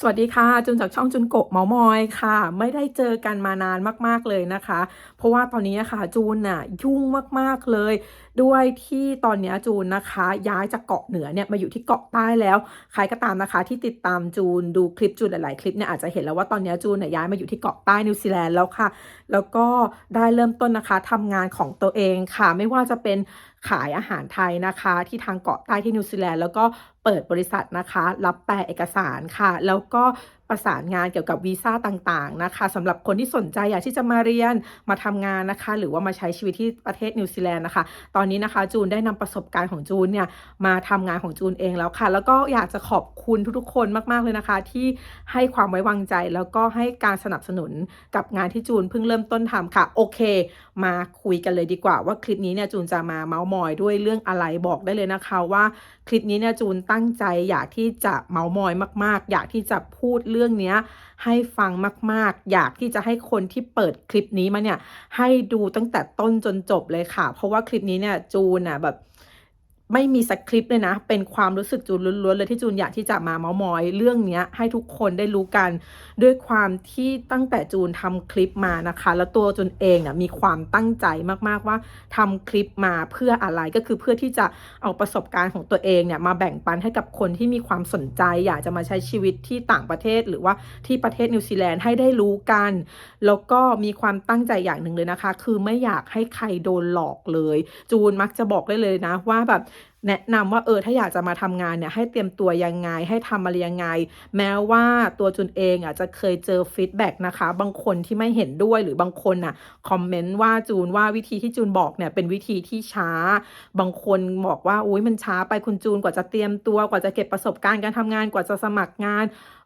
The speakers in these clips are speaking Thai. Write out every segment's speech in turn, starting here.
สวัสดีค่ะจุนจากช่องจุนโกะเมามอยค่ะ ไม่ได้เจอกันมานานมากๆเลยนะคะ เพราะว่าตอนนี้ค่ะจูนน่ะยุ่งมากๆเลย ด้วยที่ตอนนี้จูนนะคะ ย้ายจากเกาะเหนือเนี่ยมาอยู่ที่เกาะใต้แล้ว ใครก็ตามนะคะที่ติดตามจูนดูคลิปจูนหลายๆคลิปเนี่ยอาจจะเห็นแล้วว่าตอนนี้จูนเนี่ยย้ายมาอยู่ที่เกาะใต้นิวซีแลนด์แล้วค่ะ แล้วก็ได้เริ่มต้นนะคะทำงานของตัวเองค่ะ ไม่ว่าจะเป็นขายอาหารไทยนะคะ ที่ทางเกาะใต้ที่นิวซีแลนด์แล้วก็เปิดบริษัทนะคะ รับแปลเอกสารค่ะ แล้วก็ประสานงานเกี่ยวกับวีซ่าต่างๆนะคะสำหรับคนที่สนใจอยากที่จะมาเรียนมาทำงานนะคะ หรือว่ามาใช้ชีวิตที่ประเทศนิวซีแลนด์นะคะ ตอนนี้นะคะจูนได้นำประสบการณ์ของจูนเนี่ยมาทำงานของจูนเองแล้วค่ะ แล้วก็อยากจะขอบคุณทุกๆคนมากๆเลยนะคะ ที่ให้ความไว้วางใจ แล้วก็ให้การสนับสนุนกับงานที่จูนเพิ่งเริ่มต้นทำค่ะโอเค มาคุยกันเลยดีกว่า ว่าคลิปนี้เนี่ยจูนจะมาเมาส์มอยด้วยเรื่องอะไรบอกได้เลยนะคะ ว่าคลิปนี้เนี่ยจูนตั้งใจอยากที่จะเมาส์มอยมาก ๆ อยากที่จะพูดเรื่องนี้ให้ฟังมาก ๆ อยากที่จะให้คนที่เปิดคลิปนี้มาเนี่ยให้ดูตั้งแต่ต้นจนจบเลยค่ะ เพราะว่าคลิปนี้เนี่ยจูนอะแบบ ไม่มีสคริปต์เลยนะ เป็นความรู้สึกจูนล้วนๆเลยที่จูนอยากที่จะมาเมาส์มอย เรื่องนี้ให้ทุกคนได้รู้กัน ด้วยความที่ตั้งแต่จูนทำคลิปมานะคะ แล้วตัวจูนเองน่ะมีความตั้งใจมากๆว่าทำคลิปมาเพื่ออะไรก็คือเพื่อที่จะเอาประสบการณ์ของตัวเองเนี่ยมาแบ่งปันให้กับคนที่มีความสนใจ อยากจะมาใช้ชีวิตที่ต่างประเทศ หรือว่าที่ประเทศนิวซีแลนด์ให้ได้รู้กัน แล้วก็มีความตั้งใจอย่างหนึ่งเลยนะคะ คือไม่อยากให้ใครโดนหลอกเลย จูนมักจะบอกได้เลยนะว่าแบบ แนะนำว่าเออถ้าอยากจะมาทำงานเนี่ยให้เตรียมตัวยังไง ให้ทำอะไรยังไง แม้ว่าตัวจุนเองอะจะเคยเจอฟีดแบ็กนะคะ บางคนที่ไม่เห็นด้วยหรือบางคนอะคอมเมนต์ว่าจูนว่าวิธีที่จูนบอกเนี่ยเป็นวิธีที่ช้า บางคนบอกว่าอุ้ยมันช้าไปคุณจูนกว่าจะเตรียมตัวกว่าจะเก็บประสบการณ์การทำงานกว่าจะสมัครงาน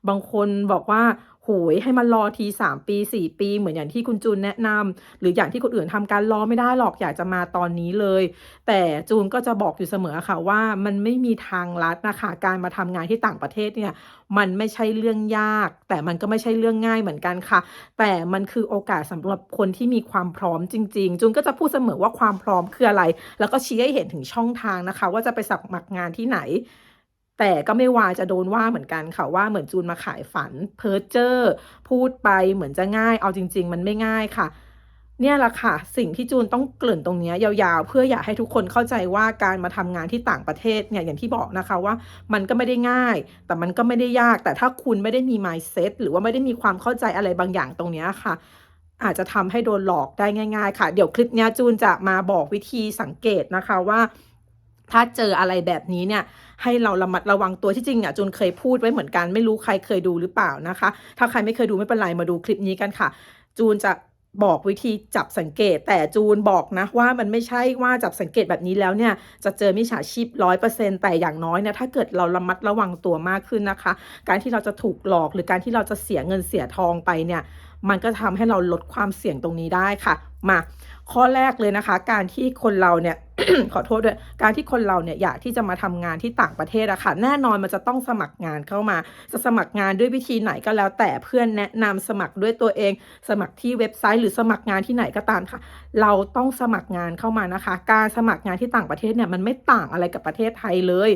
บางคนบอกว่า โหยให้มันรอที 3 ปี 4 ปี เหมือนอย่างที่คุณจูนแนะนำหรืออย่างที่คนอื่นทำการรอไม่ได้หรอกอยากจะมาตอนนี้เลย แต่จูนก็จะบอกอยู่เสมอค่ะว่ามันไม่มีทางลัดนะคะการมาทำงานที่ต่างประเทศเนี่ยมันไม่ใช่เรื่องยาก แต่มันก็ไม่ใช่เรื่องง่ายเหมือนกันค่ะ แต่มันคือโอกาสสำหรับคนที่มีความพร้อมจริง ๆ จูนก็จะพูดเสมอว่าความพร้อมคืออะไร แล้วก็ชี้ให้เห็นถึงช่องทางนะคะ ว่าจะไปสมัครงานที่ไหน แต่ก็ไม่วาจะโดนว่าเหมือนกันค่ะว่าเหมือนจูนมาขายฝันเพ้อเจ้อพูดไปเหมือนจะง่าย เอาจริง ๆ มันไม่ง่ายค่ะเนี่ยแหละค่ะ สิ่งที่จูนต้องเกริ่นตรงนี้ยาวๆ เพื่ออยากให้ทุกคนเข้าใจว่าการมาทำงานที่ต่างประเทศเนี่ยอย่างที่บอกนะคะว่ามันก็ไม่ได้ง่าย แต่มันก็ไม่ได้ยาก แต่ถ้าคุณไม่ได้มี mindset หรือว่าไม่ได้มีความเข้าใจอะไรบางอย่างตรงนี้ค่ะ อาจจะทำให้โดนหลอกได้ง่าย ๆ ค่ะ เดี๋ยวคลิปเนี้ยจูนจะมาบอกวิธีสังเกตนะคะว่า ถ้าเจออะไรแบบนี้เนี่ยให้เราระมัดระวังตัวที่จริงอะจูนเคยพูดไว้เหมือนกันไม่รู้ใครเคยดูหรือเปล่านะคะ ถ้าใครไม่เคยดูไม่เป็นไรมาดูคลิปนี้กันค่ะ จูนจะบอกวิธีจับสังเกต แต่จูนบอกนะว่ามันไม่ใช่ว่าจับสังเกตแบบนี้แล้วเนี่ย จะเจอมิจฉาชีพร้อยเปอร์เซ็นแต่อย่างน้อยเนี่ยถ้าเกิดเราระมัดระวังตัวมากขึ้นนะคะ การที่เราจะถูกหลอกหรือการที่เราจะเสียเงินเสียทองไปเนี่ย มันก็ทำให้เราลดความเสี่ยงตรงนี้ได้ค่ะ มา ข้อแรกเลยนะคะ การที่คนเราเนี่ยขอโทษด้วย การที่คนเราเนี่ยอยากที่จะมาทำงานที่ต่างประเทศอะค่ะ แน่นอนมันจะต้องสมัครงานเข้ามา จะสมัครงานด้วยวิธีไหนก็แล้ว แต่เพื่อนแนะนำสมัครด้วยตัวเอง สมัครที่เว็บไซต์ หรือสมัครงานที่ไหนก็ตามค่ะ เราต้องสมัครงานเข้ามานะคะ การสมัครงานที่ต่างประเทศเนี่ยมันไม่ต่างอะไรกับประเทศไทยเลย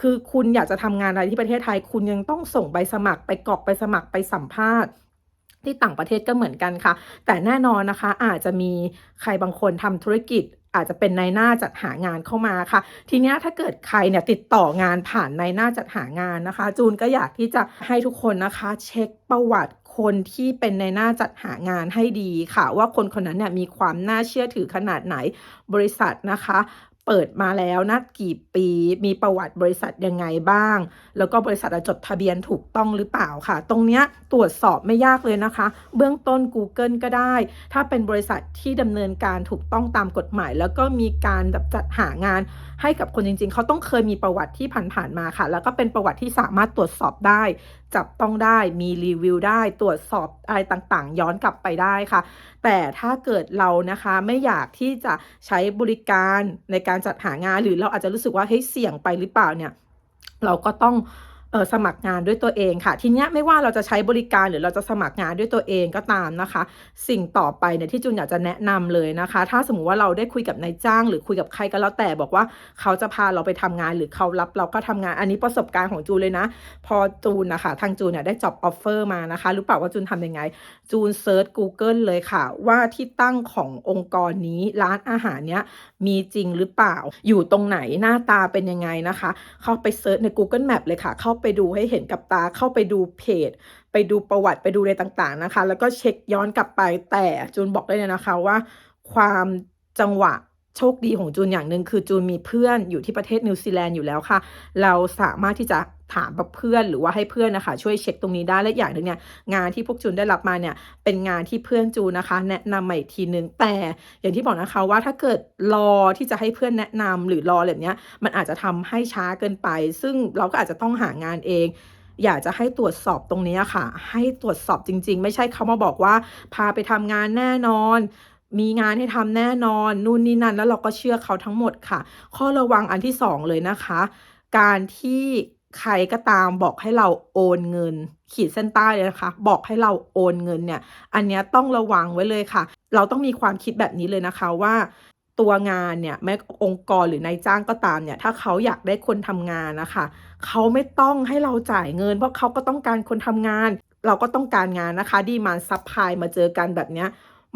คือคุณอยากจะทำงานอะไรที่ประเทศไทย คุณยังต้องส่งใบสมัครไปกรอกไปสมัครไปสัมภาษณ์ ที่ต่างประเทศก็เหมือนกันค่ะ แต่แน่นอนนะคะ อาจจะมีใครบางคนทำธุรกิจอาจจะเป็นนายหน้าจัดหางานเข้ามาค่ะ ทีนี้ถ้าเกิดใครเนี่ยติดต่องานผ่านนายหน้าจัดหางานนะคะ จูนก็อยากที่จะให้ทุกคนนะคะ เช็คประวัติคนที่เป็นในหน้าจัดหางานให้ดีค่ะ ว่าคนคนนั้นเนี่ยมีความน่าเชื่อถือขนาดไหนบริษัทนะคะ เปิดมาแล้วนะกี่ปีมีประวัติบริษัทยังไงบ้าง แล้วก็บริษัทจดทะเบียนถูกต้องหรือเปล่าค่ะ ตรงเนี้ยตรวจสอบไม่ยากเลยนะคะ เบื้องต้น Google ก็ได้ ถ้าเป็นบริษัทที่ดำเนินการถูกต้องตามกฎหมาย แล้วก็มีการจัดหางาน ให้กับคนจริง ๆ เขาต้องเคยมีประวัติที่ผ่านๆมาค่ะ แล้วก็เป็นประวัติที่สามารถตรวจสอบได้ จับต้องได้มีรีวิวได้ ตรวจสอบอะไรต่างๆ ย้อนกลับไปได้ค่ะ แต่ถ้าเกิดเรานะคะไม่อยากที่จะใช้บริการในการจัดหางาน หรือเราอาจจะรู้สึกว่าเฮ้ยเสี่ยงไปหรือเปล่าเนี่ย เราก็ต้อง สมัครงานด้วยตัวเองค่ะ ทีเนี้ยไม่ว่าเราจะใช้บริการหรือเราจะสมัครงานด้วยตัวเองก็ตามนะคะ สิ่งต่อไปเนี่ยที่จูนอยากจะแนะนำเลยนะคะ ถ้าสมมุติว่าเราได้คุยกับนายจ้าง หรือคุยกับใครก็แล้วแต่บอกว่าเขาจะพาเราไปทำงานหรือเขารับเราก็ทำงานอันนี้ประสบการณ์ของจูนเลยนะ พอจูนนะคะทางจูนเนี่ยได้ job offer มานะคะรู้เปล่าว่าจูนทำยังไง จูนเซิร์ช Google เลยค่ะ ว่าที่ตั้งขององค์กรนี้ร้านอาหารเนี้ยมีจริงหรือเปล่าอยู่ตรงไหนหน้าตาเป็นยังไงนะคะ เข้าไปเซิร์ชใน Google Map เลยค่ะเข้าไปดูให้เห็นกับตาเข้าไปดูเพจ ไปดูประวัติไปดูอะไรต่างๆนะคะ แล้วก็เช็คย้อนกลับไปแต่จูนบอกได้เลยนะคะว่า ความจังหวะโชคดีของจูนอย่างหนึ่งคือจูนมีเพื่อนอยู่ที่ประเทศนิวซีแลนด์อยู่แล้วค่ะ เราสามารถที่จะถามแบบเพื่อนหรือว่าให้เพื่อนนะคะ ช่วยเช็คตรงนี้ได้และอย่างหนึ่งเนี่ยงานที่พวกจูนได้รับมาเนี่ยเป็นงานที่เพื่อนจูนนะคะ แนะนำมาอีกทีนึงแต่อย่างที่บอกนะคะว่าถ้าเกิดรอที่จะให้เพื่อนแนะนำหรือรอแบบเนี้ยมันอาจจะทำให้ช้าเกินไป ซึ่งเราก็อาจจะต้องหางานเองอยากจะให้ตรวจสอบตรงนี้ค่ะ ให้ตรวจสอบจริง ๆ ไม่ใช่เขามาบอกว่า พาไปทำงานแน่นอน มีงานให้ทำแน่นอน นู่นนี่นั่น แล้วเราก็เชื่อเขาทั้งหมดค่ะ ข้อระวังอันที่สองเลยนะคะ การที่ ใครก็ตามบอกให้เราโอนเงิน ขีดเส้นใต้เลยนะคะ บอกให้เราโอนเงินเนี่ย อันนี้ต้องระวังไว้เลยค่ะ เราต้องมีความคิดแบบนี้เลยนะคะว่าตัวงานเนี่ยแม้องค์กรหรือนายจ้างก็ตามเนี่ย ถ้าเขาอยากได้คนทำงานนะคะเขาไม่ต้องให้เราจ่ายเงิน เพราะเขาก็ต้องการคนทำงาน เราก็ต้องการงานนะคะ ดีมานซับพลายมาเจอกันแบบเนี้ย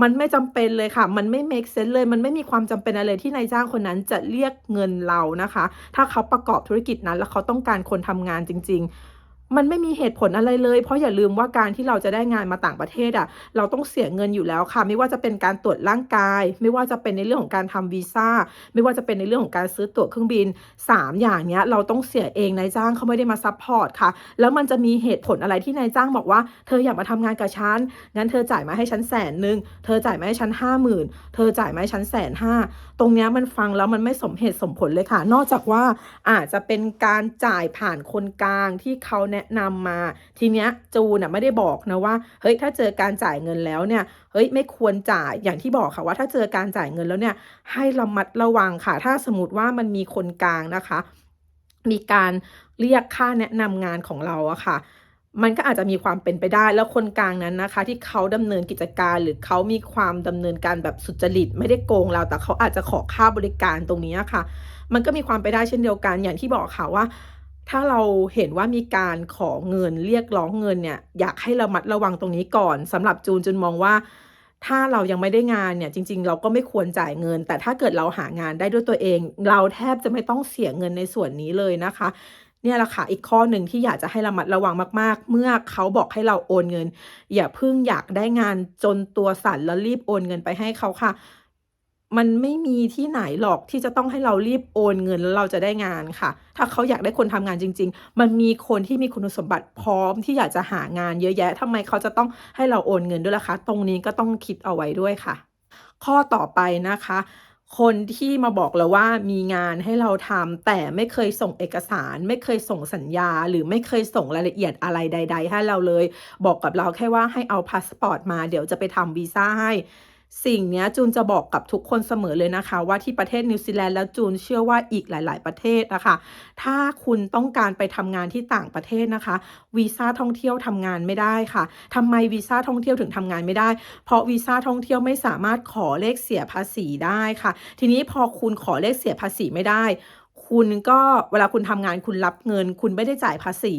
มันไม่จำเป็นเลยค่ะ มันไม่ make sense เลย มันไม่มีความจำเป็นอะไรที่นายจ้างคนนั้นจะเรียกเงินเรานะคะ ถ้าเขาประกอบธุรกิจนั้น แล้วเขาต้องการคนทำงานจริง ๆ มันไม่มีเหตุผลอะไรเลย เพราะอย่าลืมว่าการที่เราจะได้งานมาต่างประเทศอะเราต้องเสียเงินอยู่แล้วค่ะ ไม่ว่าจะเป็นการตรวจร่างกาย ไม่ว่าจะเป็นในเรื่องของการทำวีซ่า ไม่ว่าจะเป็นในเรื่องของการซื้อตั๋วเครื่องบิน 3 อย่างเนี้ยเราต้องเสียเองนายจ้างเขาไม่ได้มาซัพพอร์ตค่ะ แล้วมันจะมีเหตุผลอะไรที่นายจ้างบอกว่า เธออยากมาทำงานกับฉัน งั้นเธอจ่ายมาให้ฉันแสนหนึ่ง เธอจ่ายมาให้ฉันห้าหมื่นเธอจ่ายมาให้ฉันแสนห้า ตรงเนี้ยมันฟังแล้วมันไม่สมเหตุสมผลเลยค่ะ นอกจากว่าอาจจะเป็นการจ่ายผ่านคนกลางที่เขาแนะนำมา ทีเนี้ยจูนน่ะไม่ได้บอกนะว่าเฮ้ยถ้าเจอการจ่ายเงินแล้วเนี่ยเฮ้ยไม่ควรจ่ายอย่างที่บอกค่ะว่าถ้าเจอการจ่ายเงินแล้วเนี่ยให้ระมัดระวังค่ะ ถ้าสมมติว่ามันมีคนกลางนะคะ มีการเรียกค่าแนะนำงานของเราอะค่ะมันก็อาจจะมีความเป็นไปได้แล้วคนกลางนั้นนะคะ ที่เขาดำเนินกิจการหรือเขามีความดำเนินการแบบสุจริต ไม่ได้โกงเราแต่เขาอาจจะขอค่าบริการตรงนี้ค่ะ มันก็มีความไปได้เช่นเดียวกันอย่างที่บอกค่ะว่า ถ้าเราเห็นว่ามีการขอเงินเรียกร้องเงินเนี่ยอยากให้ระมัดระวังตรงนี้ก่อนสำหรับจูนจูนมองว่า ถ้าเรายังไม่ได้งานเนี่ยจริง ๆ เราก็ไม่ควรจ่ายเงิน แต่ถ้าเกิดเราหางานได้ด้วยตัวเอง เราแทบจะไม่ต้องเสียเงินในส่วนนี้เลยนะคะเนี่ยแหละค่ะอีกข้อหนึ่งที่อยากจะให้ระมัดระวังมาก ๆ เมื่อเขาบอกให้เราโอนเงิน อย่าเพิ่งอยากได้งานจนตัวสั่นแล้วรีบโอนเงินไปให้เขาค่ะ มันไม่มีที่ไหนหรอกที่จะต้องให้เรารีบโอนเงินแล้วเราจะได้งานค่ะ ถ้าเขาอยากได้คนทำงานจริง ๆ มันมีคนที่มีคุณสมบัติพร้อมที่อยากจะหางานเยอะแยะทำไมเขาจะต้องให้เราโอนเงินด้วยล่ะคะ ตรงนี้ก็ต้องคิดเอาไว้ด้วยค่ะ ข้อต่อไปนะคะคนที่มาบอกเราว่ามีงานให้เราทำแต่ไม่เคยส่งเอกสาร ไม่เคยส่งสัญญา หรือไม่เคยส่งรายละเอียดอะไรใด ๆ ให้เราเลย บอกกับเราแค่ว่าให้เอาพาสปอร์ตมาเดี๋ยวจะไปทำวีซ่าให้ สิ่งนี้จูนจะบอกกับทุกคนเสมอเลยนะคะ ว่าที่ประเทศนิวซีแลนด์แล้วจูนเชื่อว่าอีกหลาย ๆ ประเทศนะคะ ถ้าคุณต้องการไปทำงานที่ต่างประเทศนะคะวีซ่าท่องเที่ยวทำงานไม่ได้ค่ะทำไมวีซ่าท่องเที่ยวถึงทำงานไม่ได้ เพราะวีซ่าท่องเที่ยวไม่สามารถขอเลขเสียภาษีได้ค่ะ ทีนี้พอคุณขอเลขเสียภาษีไม่ได้ คุณก็เวลาคุณทำงานคุณรับเงิน คุณไม่ได้จ่ายภาษี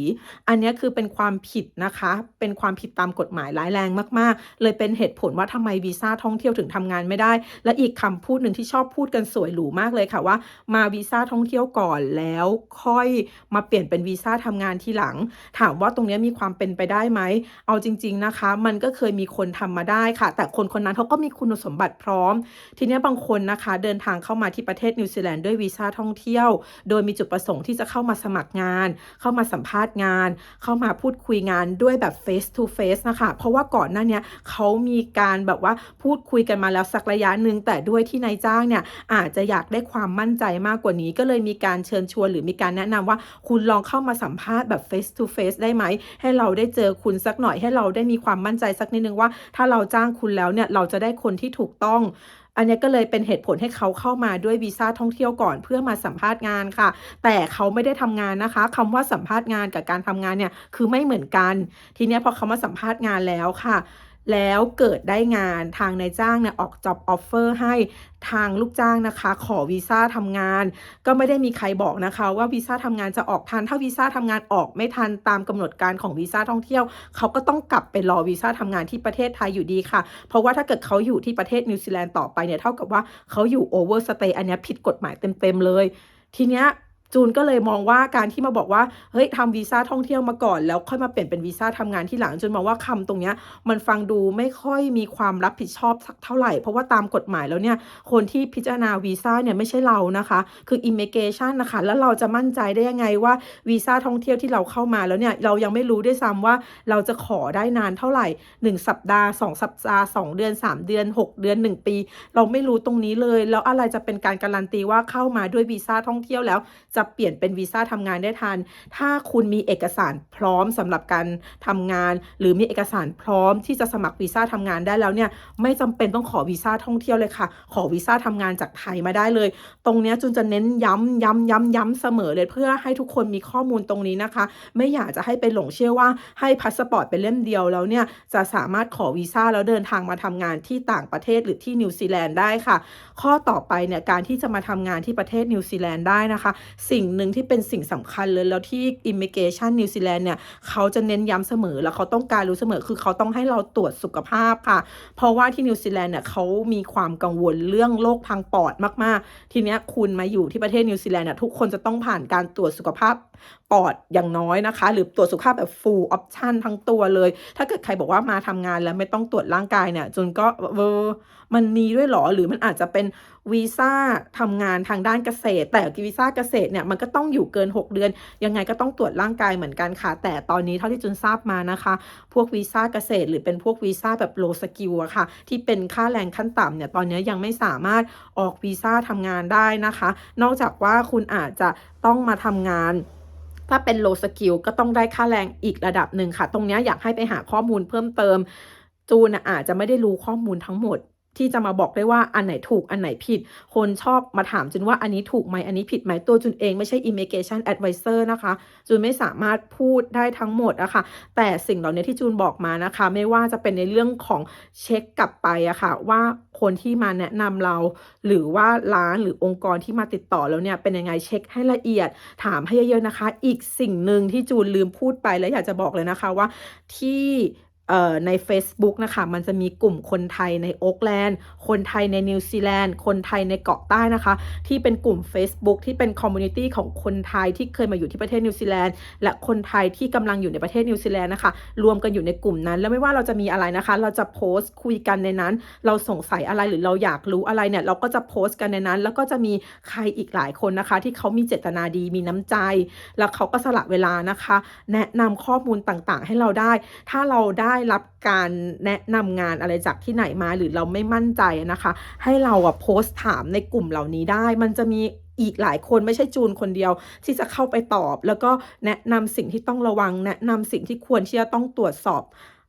อันนี้คือเป็นความผิดนะคะ เป็นความผิดตามกฎหมายร้ายแรงมาก ๆ เลยเป็นเหตุผลว่าทำไมวีซ่าท่องเที่ยวถึงทำงานไม่ได้ และอีกคำพูดหนึ่งที่ชอบพูดกันสวยหรูมากเลยค่ะว่า มาวีซ่าท่องเที่ยวก่อนแล้วค่อยมาเปลี่ยนเป็นวีซ่าทำงานทีหลัง ถามว่าตรงนี้มีความเป็นไปได้ไหมเอาจริง ๆนะคะ มันก็เคยมีคนทำมาได้ค่ะ แต่คนคนนั้นเขาก็มีคุณสมบัติพร้อม ทีนี้บางคนนะคะ เดินทางเข้ามาที่ประเทศนิวซีแลนด์ด้วยวีซ่าท่องเที่ยวโดยมีจุดประสงค์ที่จะเข้ามาสมัครงาน เข้ามาสัมภาษณ์งาน เข้ามาพูดคุยงานด้วยแบบ face to face นะคะ เพราะว่าก่อนหน้านี้เขามีการแบบว่าพูดคุยกันมาแล้วสักระยะหนึ่งแต่ด้วยที่นายจ้างเนี่ยอาจจะอยากได้ความมั่นใจมากกว่านี้ ก็เลยมีการเชิญชวนหรือมีการแนะนำว่าคุณลองเข้ามาสัมภาษณ์แบบ face to face ได้ไหม ให้เราได้เจอคุณสักหน่อยให้เราได้มีความมั่นใจสักนิดนึงว่า ถ้าเราจ้างคุณแล้วเนี่ยเราจะได้คนที่ถูกต้อง อันนี้ก็เลยเป็นเหตุผลให้เขาเข้ามาด้วยวีซ่าท่องเที่ยวก่อนเพื่อมาสัมภาษณ์งานค่ะ แต่เขาไม่ได้ทำงานนะคะคำว่าสัมภาษณ์งานกับการทำงานเนี่ยคือไม่เหมือนกัน ทีนี้พอเขามาสัมภาษณ์งานแล้วค่ะ แล้วเกิดได้งานทางนายจ้างเนี่ยออก job offer ให้ทางลูกจ้างนะคะ ขอวีซ่าทำงาน ก็ไม่ได้มีใครบอกนะคะ ว่าวีซ่าทำงานจะออกทัน ถ้าวีซ่าทำงานออกไม่ทันตามกำหนดการของวีซ่าท่องเที่ยว เขาก็ต้องกลับไปรอวีซ่าทำงานที่ประเทศไทยอยู่ดีค่ะ เพราะว่าถ้าเกิดเขาอยู่ที่ประเทศนิวซีแลนด์ต่อไปเนี่ยเท่ากับว่าเขาอยู่โอเวอร์สเตย์อันนี้ผิดกฎหมายเต็มๆเลย ทีเนี้ย จูนก็เลยมองว่าการที่มาบอกว่าเฮ้ยทำวีซ่าท่องเที่ยวมาก่อน แล้วค่อยมาเปลี่ยนเป็นวีซ่าทำงานที่หลังจูนมองว่าคำตรงเนี้ยมันฟังดูไม่ค่อยมีความรับผิดชอบสักเท่าไหร่ เพราะว่าตามกฎหมายแล้วเนี่ยคนที่พิจารณาวีซ่าเนี่ยไม่ใช่เรานะคะ คือ immigration นะคะ แล้วเราจะมั่นใจได้ยังไงว่าวีซ่าท่องเที่ยวที่เราเข้ามาแล้วเนี่ยเรายังไม่รู้ด้วยซ้ำว่าเราจะขอได้นานเท่าไหร่ 1 สัปดาห์ 2 สัปดาห์ 2 เดือน 3 เดือน 6 เดือน 1 ปี เราไม่รู้ตรงนี้เลย แล้วอะไรจะเป็นการการันตีว่าเข้ามาด้วยวีซ่าท่องเที่ยวแล้วจะะเปลี่ยนเป็นวีซ่าทำงานได้ทัน ถ้าคุณมีเอกสารพร้อมสำหรับการทำงาน หรือมีเอกสารพร้อมที่จะสมัครวีซ่าทำงานได้แล้วเนี่ยไม่จำเป็นต้องขอวีซ่าท่องเที่ยวเลยค่ะ ขอวีซ่าทำงานจากไทยมาได้เลย ตรงนี้จุนจะเน้นย้ำย้ำย้ำย้ำเสมอเลยเพื่อให้ทุกคนมีข้อมูลตรงนี้นะคะ ไม่อยากจะให้ไปหลงเชื่อว่าให้พาสปอร์ตเป็นเล่มเดียวแล้วเนี่ยจะสามารถขอวีซ่าแล้วเดินทางมาทำงานที่ต่างประเทศหรือที่นิวซีแลนด์ได้ค่ะ ข้อต่อไปเนี่ยการที่จะมาทำงานที่ประเทศนิวซีแลนด์ได้นะคะสิ่งหนึ่งที่เป็นสิ่งสำคัญเลยแล้วที่ Immigration นิวซีแลนด์เนี่ยเขาจะเน้นย้ำเสมอแล้วเขาต้องการรู้เสมอคือเขาต้องให้เราตรวจสุขภาพค่ะ เพราะว่าที่นิวซีแลนด์เนี่ยเขามีความกังวลเรื่องโรคทางปอดมากๆ ทีเนี้ยคุณมาอยู่ที่ประเทศนิวซีแลนด์เนี่ยทุกคนจะต้องผ่านการตรวจสุขภาพ ปอดอย่างน้อยนะคะ หรือตรวจสุขภาพแบบ full option ทั้งตัวเลย ถ้าเกิดใครบอกว่ามาทำงานแล้วไม่ต้องตรวจร่างกายเนี่ยจนก็เออมันมีด้วยหรอ หรือมันอาจจะเป็นวีซ่าทำงานทางด้านเกษตร แต่วีซ่าเกษตรเนี่ยมันก็ต้องอยู่เกิน 6 เดือน ยังไงก็ต้องตรวจร่างกายเหมือนกันค่ะ แต่ตอนนี้เท่าที่จุนทราบมานะคะ พวกวีซ่าเกษตร หรือเป็นพวกวีซ่าแบบ low skill อะค่ะ ที่เป็นค่าแรงขั้นต่ำเนี่ยตอนนี้ยังไม่สามารถออกวีซ่าทำงานได้นะคะ นอกจากว่าคุณอาจจะต้องมาทำงาน ถ้าเป็น low skill ก็ต้องได้ค่าแรงอีกระดับหนึ่งค่ะ ตรงนี้อยากให้ไปหาข้อมูลเพิ่มเติม จูนอาจจะไม่ได้รู้ข้อมูลทั้งหมด ที่จะมาบอกได้ว่าอันไหนถูกอันไหนผิด คนชอบมาถามจุนว่าอันนี้ถูกไหมอันนี้ผิดไหมตัวจุนเองไม่ใช่ immigration advisor นะคะจุนไม่สามารถพูดได้ทั้งหมดอะค่ะแต่สิ่งเหล่านี้ที่จูนบอกมานะคะ ไม่ว่าจะเป็นในเรื่องของเช็คกลับไปอะค่ะว่าคนที่มาแนะนำเรา หรือว่าร้านหรือองค์กรที่มาติดต่อแล้วเนี่ยเป็นยังไงเช็คให้ละเอียด ถามให้เยอะๆนะคะ อีกสิ่งหนึ่งที่จูนลืมพูดไปแล้วอยากจะบอกเลยนะคะว่าที่ ใน Facebook นะคะ มันจะมีกลุ่มคนไทยในโอ๊กแลนด์ คนไทยในนิวซีแลนด์ คนไทยในเกาะใต้นะคะ ที่เป็นกลุ่ม Facebook ที่เป็นคอมมูนิตี้ของคนไทยที่เคยมาอยู่ที่ประเทศนิวซีแลนด์ และคนไทยที่กำลังอยู่ในประเทศนิวซีแลนด์นะคะ รวมกันอยู่ในกลุ่มนั้น แล้วไม่ว่าเราจะมีอะไรนะคะ เราจะโพสต์คุยกันในนั้น เราสงสัยอะไรหรือเราอยากรู้อะไรเนี่ย เราก็จะโพสต์กันในนั้น แล้วก็จะมีใครอีกหลายคนนะคะ ที่เขามีเจตนาดี มีน้ำใจ แล้วเขาก็สละเวลานะคะ แนะนำข้อมูลต่างๆ ให้เราได้ ถ้าเราได้รับการแนะนำงานอะไรจากที่ไหนมาหรือเราไม่มั่นใจนะคะ ให้เราอะโพสต์ถามในกลุ่มเหล่านี้ได้ มันจะมีอีกหลายคนไม่ใช่จูนคนเดียว ที่จะเข้าไปตอบ แล้วก็แนะนำสิ่งที่ต้องระวัง แนะนำสิ่งที่ควรที่จะต้องตรวจสอบ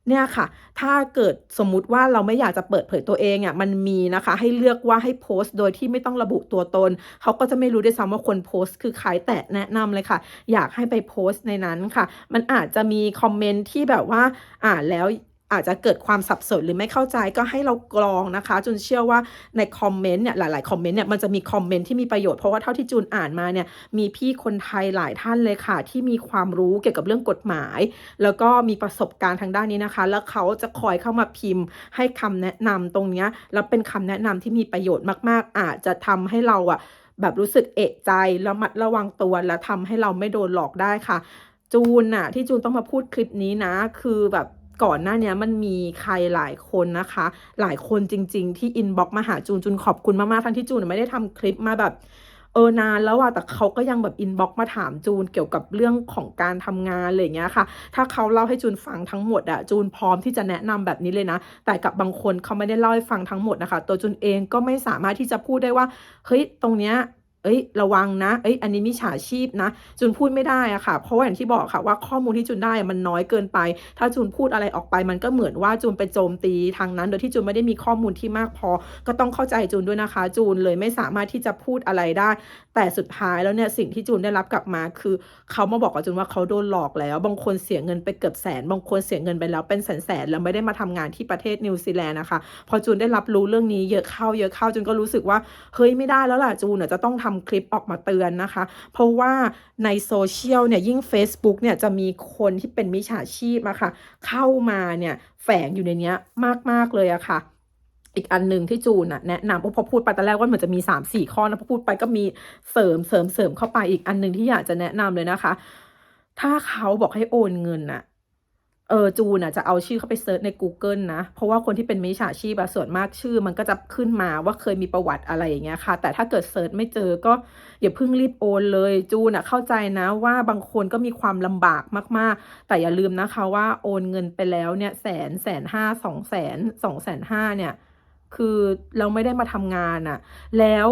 เนี่ยค่ะ ถ้าเกิดสมมุติว่าเราไม่อยากจะเปิดเผยตัวเองอะ มันมีนะคะ ให้เลือกว่าให้โพสต์โดยที่ไม่ต้องระบุตัวตน เขาก็จะไม่รู้ด้วยซ้ำว่าคนโพสต์คือใครแต่แนะนำเลยค่ะ อยากให้ไปโพสต์ในนั้นค่ะ มันอาจจะมีคอมเมนต์ที่แบบว่าอ่านแล้ว อาจจะเกิดความสับสนหรือไม่เข้าใจก็ให้เรากรองนะคะจนเชื่อว่าในคอมเมนต์เนี่ยหลาย ๆ คอมเมนต์เนี่ยมันจะมีคอมเมนต์ที่มีประโยชน์เพราะว่าเท่าที่จูนอ่านมาเนี่ยมีพี่คนไทยหลายท่านเลยค่ะ ที่มีความรู้เกี่ยวกับเรื่องกฎหมาย แล้วก็มีประสบการณ์ทางด้านนี้นะคะ แล้วเขาจะคอยเข้ามาพิมพ์ ให้คำแนะนำตรงนี้แล้วเป็นคำแนะนำที่มีประโยชน์มาก ๆ อาจจะทำให้เราอะแบบรู้สึกเอะใจระมัดระวังตัวและทำให้เราไม่โดนหลอกได้ค่ะ จูนน่ะที่จูนต้องมาพูดคลิปนี้นะ คือแบบ ก่อนหน้านี้มันมีใครหลายคนนะคะ หลายคนจริง ๆ ที่อินบ็อกมาหาจูนจูนขอบคุณมากๆทั้งที่จูนไม่ได้ทำคลิปมาแบบเออนานแล้วอะแต่เขาก็ยังแบบอินบ็อกมาถามจูนเกี่ยวกับเรื่องของการทำงานอะไรเงี้ยค่ะ ถ้าเขาเล่าให้จูนฟังทั้งหมดอะจูนพร้อมที่จะแนะนำแบบนี้เลยนะ แต่กับบางคนเขาไม่ได้เล่าให้ฟังทั้งหมดนะคะ ตัวจูนเองก็ไม่สามารถที่จะพูดได้ว่าเฮ้ยตรงเนี้ย เอ้ยระวังนะ เอ้ยอันนี้มิจฉาชีพนะ จุนพูดไม่ได้อะค่ะ เพราะว่าอย่างที่บอกค่ะว่าข้อมูลที่จุนได้มันน้อยเกินไป ถ้าจุนพูดอะไรออกไป มันก็เหมือนว่าจุนไปโจมตีทางนั้น โดยที่จุนไม่ได้มีข้อมูลที่มากพอ ก็ต้องเข้าใจจุนด้วยนะคะ จูนเลยไม่สามารถที่จะพูดอะไรได้แต่สุดท้ายแล้วเนี่ยสิ่งที่จูนได้รับกลับมาคือเขามาบอกกับจูนว่าเขาโดนหลอกแล้ว บางคนเสียเงินไปเกือบแสน บางคนเสียเงินไปแล้วเป็นแสนๆแล้วไม่ได้มาทำงานที่ประเทศนิวซีแลนด์นะคะ พอจูนได้รับรู้เรื่องนี้เยอะเข้าเยอะเข้าจูนก็รู้สึกว่าเฮ้ยไม่ได้แล้วล่ะจูนน่ะจะต้องทำคลิปออกมาเตือนนะคะ เพราะว่าในโซเชียลเนี่ยยิ่ง Facebook เนี่ยจะมีคนที่เป็นมิจฉาชีพอะค่ะเข้ามาเนี่ยแฝงอยู่ในนี้มาก ๆ เลยอะค่ะ อีกอันหนึ่งที่จูนอะแนะนำพราะพอพูดไปตอนแรกว่าเหมือนจะมี3 4ข้อนะพอพูดไปก็มีเสริมเสริมเสริมเข้าไปอีกอันหนึ่งที่อยากจะแนะนำเลยนะคะ ถ้าเขาบอกให้โอนเงินอะเออจูนอะจะเอาชื่อเข้าไปเซิร์ชใน Google นะ เพราะว่าคนที่เป็นมิจฉาชีพอะส่วนมากชื่อ มันก็จะขึ้นมาว่าเคยมีประวัติอะไรอย่างเงี้ยค่ะ แต่ถ้าเกิดเซิร์ชไม่เจอก็อย่าเพิ่งรีบโอนเลย จูนอะเข้าใจนะว่าบางคนก็มีความลำบากมากๆ แต่อย่าลืมนะคะว่าโอนเงินไปแล้วเนี่ยแสนแสนห้าสองแสนสองแสนห้าเนี่ย คือเราไม่ได้มาทำงานอะแล้ว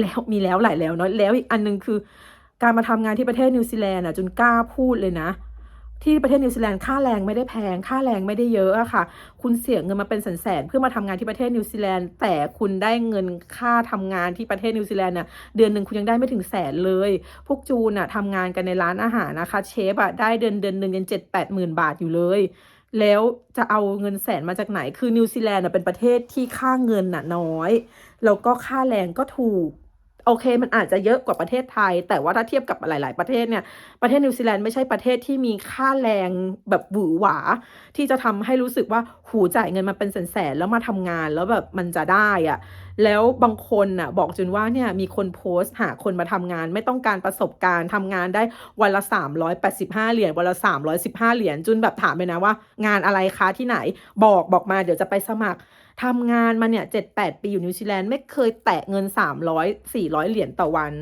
แล้วมีแล้วหลายแล้วเนาะแล้วอีกอันหนึ่งคือ การมาทำงานที่ประเทศนิวซีแลนด์อะจนกล้าพูดเลยนะที่ประเทศนิวซีแลนด์ค่าแรงไม่ได้แพง ค่าแรงไม่ได้เยอะอะค่ะ คุณเสียเงินมาเป็นแสนๆเพื่อมาทำงานที่ประเทศนิวซีแลนด์แต่คุณได้เงินค่าทำงานที่ประเทศนิวซีแลนด์น่ะเดือนหนึ่งคุณยังได้ไม่ถึงแสนเลย พวกจูนอะทำงานกันในร้านอาหารนะคะ เชฟอะได้เดือนเดือนหนึ่งยังเจ็ดแปดหมื่นบาทอยู่เลย แล้วจะเอาเงินแสนมาจากไหน คือนิวซีแลนด์เป็นประเทศที่ค่าเงินน่ะน้อย แล้วก็ค่าแรงก็ถูก โอเคมันอาจจะเยอะกว่าประเทศไทย แต่ว่าถ้าเทียบกับหลาย ๆ ประเทศเนี่ยประเทศนิวซีแลนด์ไม่ใช่ประเทศที่มีค่าแรงแบบหวือหวา ที่จะทำให้รู้สึกว่าหูจ่ายเงินมาเป็นแสนๆแล้วมาทำงานแล้วแบบมันจะได้อะแล้วบางคนน่ะบอกจนว่าเนี่ยมีคนโพสต์หาคนมาทำงาน ไม่ต้องการประสบการณ์ทำงานได้วันละ 385 เหรียญวันละ 315 เหรียญจุนแบบถามไปนะว่า งานอะไรคะที่ไหนบอกบอกมาเดี๋ยวจะไปสมัคร ทำงานมาเนี่ยเจ็ดแปดปีอยู่นิวซีแลนด์ไม่เคยแตะเงินสามร้อยสี่ร้อยเหรียญต่อวัน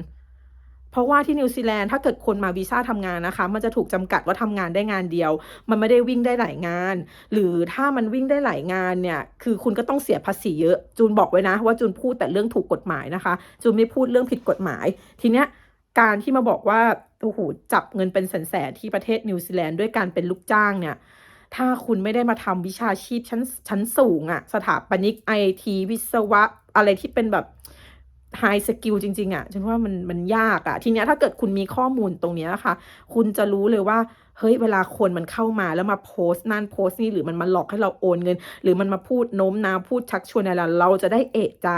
เพราะว่าที่นิวซีแลนด์ถ้าเกิดคนมาวีซ่าทำงานนะคะ มันจะถูกจำกัดว่าทำงานได้งานเดียว มันไม่ได้วิ่งได้หลายงาน หรือถ้ามันวิ่งได้หลายงานเนี่ย คือคุณก็ต้องเสียภาษีเยอะ จูนบอกไว้นะ ว่าจูนพูดแต่เรื่องถูกกฎหมายนะคะ จูนไม่พูดเรื่องผิดกฎหมาย ทีเนี้ยการที่มาบอกว่าโอ้โหจับเงินเป็นแสนๆที่ประเทศนิวซีแลนด์ด้วยการเป็นลูกจ้างเนี่ย ถ้าคุณไม่ได้มาทำวิชาชีพชั้นชั้นสูงอะสถาปนิกไอทีวิศวะอะไรที่เป็นแบบไฮสกิลจริง ๆอะฉันว่ามันมันยากอะทีเนี้ยถ้าเกิดคุณมีข้อมูลตรงเนี้ยค่ะ คุณจะรู้เลยว่าเฮ้ยเวลาคนมันเข้ามาแล้วมาโพสต์นั่นโพสต์นี่หรือมันมาหลอกให้เราโอนเงิน หรือมันมาพูดโน้มน้าวพูดชักชวนอะไรเราเราจะได้เอะใจ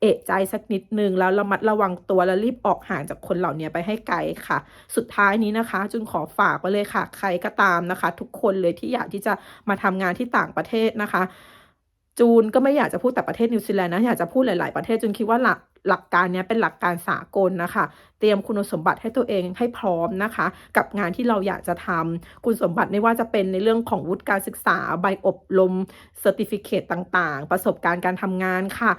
เอะใจสักนิดนึงแล้วระมัดระวังตัวแล้วรีบออกห่างจากคนเหล่านี้ไปให้ไกลค่ะ สุดท้ายนี้นะคะจุนขอฝากไว้เลยค่ะ ใครก็ตามนะคะ ทุกคนเลยที่อยากที่จะมาทำงานที่ต่างประเทศนะคะ จูนก็ไม่อยากจะพูดแต่ประเทศนิวซีแลนด์นะอยากจะพูดหลาย ๆ ประเทศจูนคิดว่าหลักหลักการนี้เป็นหลักการสากลนะคะ เตรียมคุณสมบัติให้ตัวเองให้พร้อมนะคะ กับงานที่เราอยากจะทำคุณสมบัติไม่ว่าจะเป็นในเรื่องของวุฒิการศึกษา ใบอบรมเซอร์ติฟิเคตต่าง ๆ ประสบการณ์การทำงานค่ะ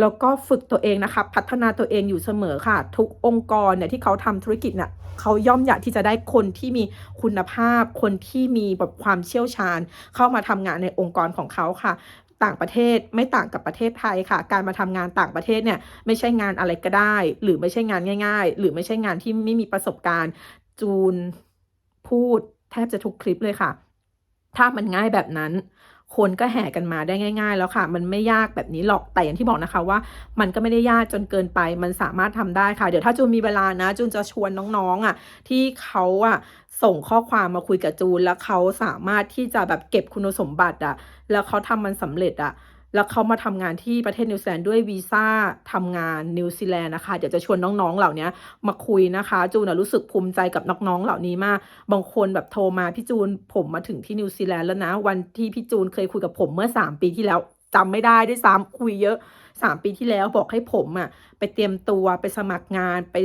แล้วก็ฝึกตัวเองนะคะ พัฒนาตัวเองอยู่เสมอค่ะ ทุกองค์กรเนี่ยที่เขาทำธุรกิจเนี่ยเขาย่อมอยากที่จะได้คนที่มีคุณภาพ คนที่มีแบบความเชี่ยวชาญ เข้ามาทำงานในองค์กรของเขาค่ะ ต่างประเทศไม่ต่างกับประเทศไทยค่ะ การมาทำงานต่างประเทศเนี่ยไม่ใช่งานอะไรก็ได้ หรือไม่ใช่งานง่าย ๆ หรือไม่ใช่งานที่ไม่มีประสบการณ์ จูนพูดแทบจะทุกคลิปเลยค่ะ ถ้ามันง่ายแบบนั้น คนก็แห่กันมาได้ง่าย ๆ แล้วค่ะ มันไม่ยากแบบนี้หรอกแต่อย่างที่บอกนะคะว่า มันก็ไม่ได้ยากจนเกินไป มันสามารถทำได้ค่ะ เดี๋ยวถ้าจูนมีเวลานะจูนจะชวนน้องๆอะ ที่เขาอะส่งข้อความมาคุยกับจูนแล้วเขาสามารถที่จะแบบเก็บคุณสมบัติอะ แล้วเขาทำมันสำเร็จอะ แล้วเขามาทำงานที่ประเทศนิวซีแลนด์ด้วยวีซ่าทำงานนิวซีแลนด์นะคะ เดี๋ยวจะชวนน้องๆเหล่านี้มาคุยนะคะ จูนนะรู้สึกภูมิใจกับน้องๆเหล่านี้มาก บางคนแบบโทรมาพี่จูนผมมาถึงที่นิวซีแลนด์แล้วนะ วันที่พี่จูนเคยคุยกับผมเมื่อ 3 ปีที่แล้วจำไม่ได้ด้วยซ้ำคุยเยอะ 3ปีที่แล้วบอกให้ผมอะไปเตรียมตัวไปสมัครงาน ไป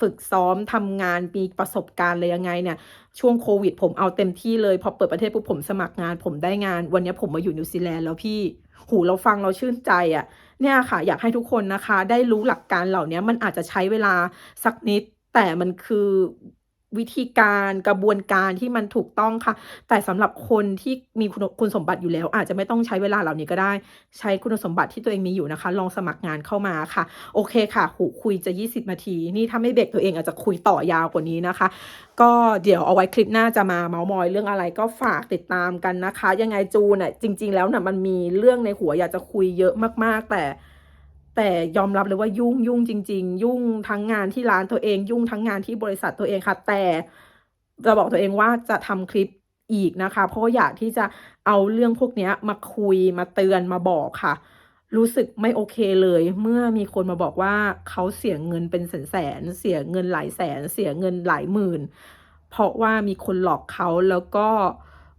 ฝึกซ้อมทำงานมีประสบการณ์อะไรยังไงเนี่ยช่วงโควิด ผมเอาเต็มที่เลยพอเปิดประเทศปุ๊บผมสมัครงาน ผมได้งาน วันนี้ผมมาอยู่นิวซีแลนด์แล้วพี่หูเราฟังเราชื่นใจอะ่ะเนี่ยค่ะ อยากให้ทุกคนนะคะ ได้รู้หลักการเหล่านี้มันอาจจะใช้เวลาสักนิดแต่มันคือ วิธีการกระบวนการที่มันถูกต้องค่ะ แต่สำหรับคนที่มีคุณคุณสมบัติอยู่แล้ว อาจจะไม่ต้องใช้เวลาเหล่านี้ก็ได้ ใช้คุณสมบัติที่ตัวเองมีอยู่นะคะ ลองสมัครงานเข้ามาค่ะ โอเคค่ะหูคุยจะ 20 นาที นี่ถ้าไม่เบรกตัวเองอาจจะคุยต่อยาวกว่านี้นะคะ ก็เดี๋ยวเอาไว้คลิปหน้าจะมาเมาส์มอยเรื่องอะไรก็ฝากติดตามกันนะคะ ยังไงจูนน่ะจริง ๆ แล้วน่ะมันมีเรื่องในหัวอยากจะคุยเยอะมาก ๆ แต่ แต่ยอมรับเลยว่ายุ่งยุ่งจริง ๆ ยุ่งทั้งงานที่ร้านตัวเอง ยุ่งทั้งงานที่บริษัทตัวเองค่ะ แต่จะบอกตัวเองว่าจะทำคลิปอีกนะคะ เพราะอยากที่จะเอาเรื่องพวกนี้มาคุยมาเตือนมาบอกค่ะ รู้สึกไม่โอเคเลย เมื่อมีคนมาบอกว่าเขาเสียเงินเป็นแสนๆเสียเงินหลายแสน เสียเงินหลายหมื่น เพราะว่ามีคนหลอกเขาแล้วก็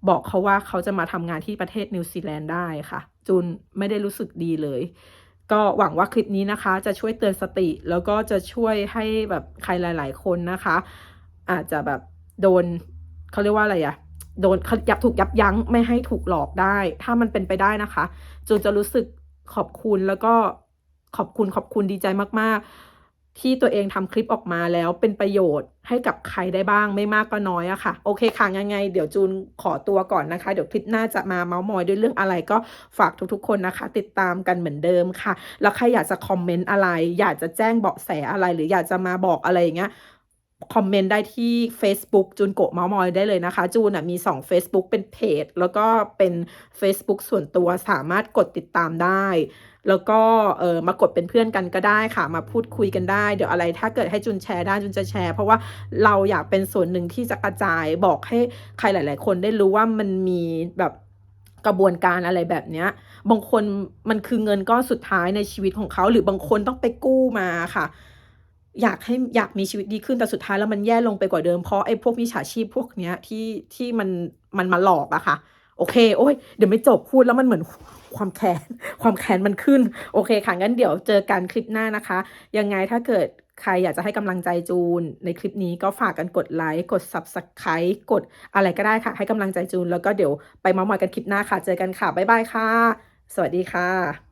บอกเขาว่าเขาจะมาทำงานที่ประเทศนิวซีแลนด์ได้ค่ะจูนไม่ได้รู้สึกดีเลย ก็หวังว่าคลิปนี้นะคะ จะช่วยเตือนสติ แล้วก็จะช่วยให้แบบใครหลาย ๆ คนนะคะ อาจจะแบบโดนเขาเรียกว่าอะไรอะโดนยับถูกยับยั้งไม่ให้ถูกหลอกได้ ถ้ามันเป็นไปได้นะคะจูนจะรู้สึกขอบคุณแล้วก็ขอบคุณขอบคุณดีใจมาก ๆ ที่ตัวเองทำคลิปออกมาแล้วเป็นประโยชน์ให้กับใครได้บ้างไม่มากก็น้อยอะค่ะ โอเคค่ะยังไง เดี๋ยวจูนขอตัวก่อนนะคะ เดี๋ยวคลิปหน้าจะมาเมาส์มอยด้วยเรื่องอะไรก็ฝากทุกๆ คนนะคะ ติดตามกันเหมือนเดิมค่ะ แล้วใครอยากจะคอมเมนต์อะไร อยากจะแจ้งเบาะแสอะไรหรืออยากจะมาบอกอะไรอย่างเงี้ยคอมเมนต์ได้ที่ Facebook จูนโกะเมาส์มอยได้เลยนะคะ จูนมี 2 Facebook เป็นเพจแล้วก็เป็น Facebook ส่วนตัวสามารถกดติดตามได้ แล้วก็เออมากดเป็นเพื่อนกันก็ได้ค่ะ มาพูดคุยกันได้ เดี๋ยวอะไรถ้าเกิดให้จุนแชร์ได้จุนจะแชร์ เพราะว่าเราอยากเป็นส่วนหนึ่งที่จะกระจายบอกให้ใครหลาย ๆ คนได้รู้ว่ามันมีแบบกระบวนการอะไรแบบเนี้ย บางคนมันคือเงินก้อนสุดท้ายในชีวิตของเขา หรือบางคนต้องไปกู้มาค่ะ อยากให้อยากมีชีวิตดีขึ้นแต่สุดท้ายแล้วมันแย่ลงไปกว่าเดิมเพราะไอ้พวกมิจฉาชีพพวกเนี้ยที่ที่มันมันมาหลอกอะค่ะ โอเค โอ้ยเดี๋ยวไม่จบพูดแล้วมันเหมือนความแค้นความแค้นมันขึ้น โอเคค่ะงั้นเดี๋ยวเจอกันคลิปหน้านะคะ ยังไงถ้าเกิดใครอยากจะให้กำลังใจจูน ในคลิปนี้ก็ฝากกันกดไลค์กด subscribe กดอะไรก็ได้ค่ะ ให้กำลังใจจูน แล้วก็เดี๋ยวไปมาท์มอยกันคลิปหน้าค่ะ เจอกันค่ะ บ๊ายบายค่ะ สวัสดีค่ะ